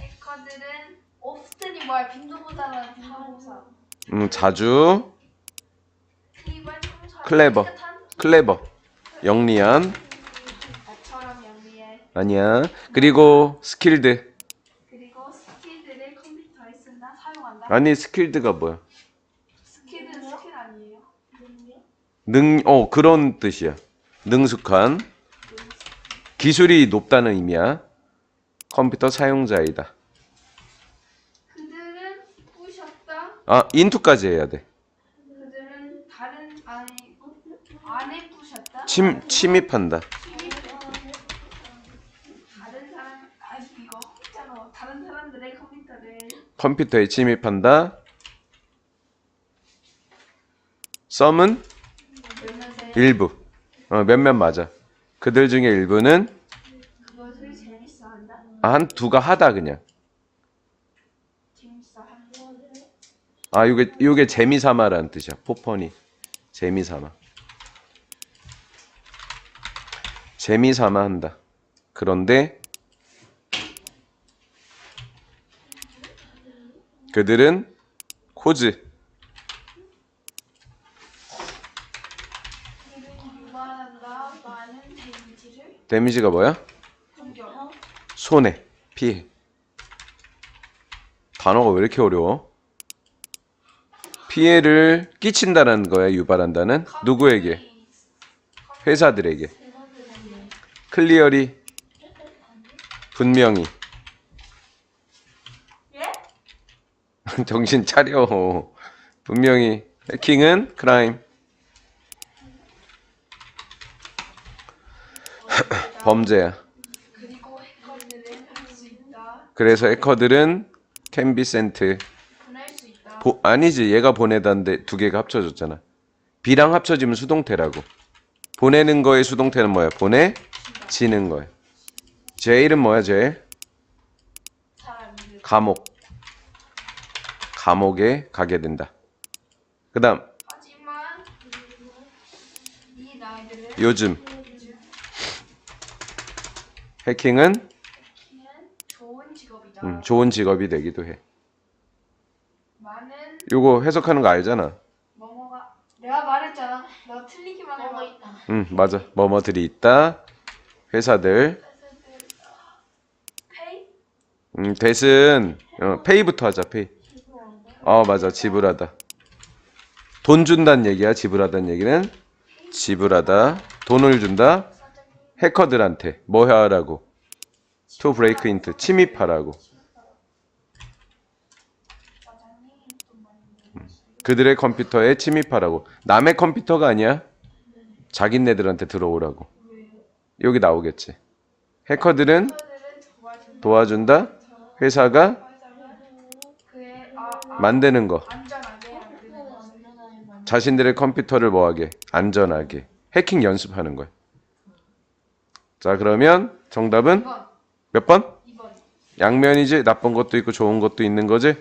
해커들은 often이 뭐야? 빈도보다는 빈도보사. 음, 자주 클레버. 클레버 영리한 나처럼 영리해. 아니야. 그리고 스킬드 그리고 스킬들을 컴퓨터에 쓴다 사용한다. 아니 스킬드가 뭐야? 스킬은 스킬 아니에요? 능, 어, 그런 뜻이야. 능숙한. 기술이 높다는 의미야. 컴퓨터 사용자이다. 그들은 부셨다. 아, 인투까지 해야 돼. 그들은 다른 아니 안에 부셨다. 침, 침입한다. 다른 사람 아니 이거 진짜로 다른 사람들의 컴퓨터를 컴퓨터에 침입한다. 썸은 일부. 어, 몇몇 맞아. 그들 중에 일부는 재밌어 한다. 아, 한 두가 하다 그냥. 아, 요게 요게 재미삼아라는 뜻이야. 포퍼니. 재미삼아. 재미삼아 한다. 그런데 그들은 코즈 데미지가 뭐야? 손해, 피해. 단어가 왜 이렇게 어려워? 피해를 끼친다는 거야, 유발한다는 누구에게? 회사들에게. 클리어리 분명히 예? 정신 차려. 분명히 해킹은 크라임. 범죄야. 그리고 해커들은 할 수 있다. 그래서 해커들은 can be sent. 보낼 수 있다. 보, 아니지 얘가 보내다는데 두 개가 합쳐졌잖아. B랑 합쳐지면 수동태라고. 보내는 거의 수동태는 뭐야? 보내지는 거야. 제일은 뭐야 제일? 감옥. 감옥에 가게 된다. 그 다음 요즘 해킹은. 음, 좋은 직업이 되기도 해. 많은 요거 해석하는 거 알잖아. 뭐뭐가 내가 말했잖아. 너 틀리기만 해봐. 응 맞아. 뭐뭐들이 있다. 회사들. 페이? 음, 대신 어, 페이부터 하자 페이. 어 맞아 지불하다. 돈 준다는 얘기야 지불하다는 얘기는 지불하다. 돈을 준다. 해커들한테 뭐 하라고? To break into 침입하라고. 그들의 컴퓨터에 침입하라고. 남의 컴퓨터가 아니야. 자기네들한테 들어오라고. 여기 나오겠지. 해커들은 도와준다. 회사가 만드는 거. 자신들의 컴퓨터를 뭐하게? 안전하게. 해킹 연습하는 거야. 자, 그러면 정답은 2번. 몇 번? 2번. 양면이지. 나쁜 것도 있고 좋은 것도 있는 거지.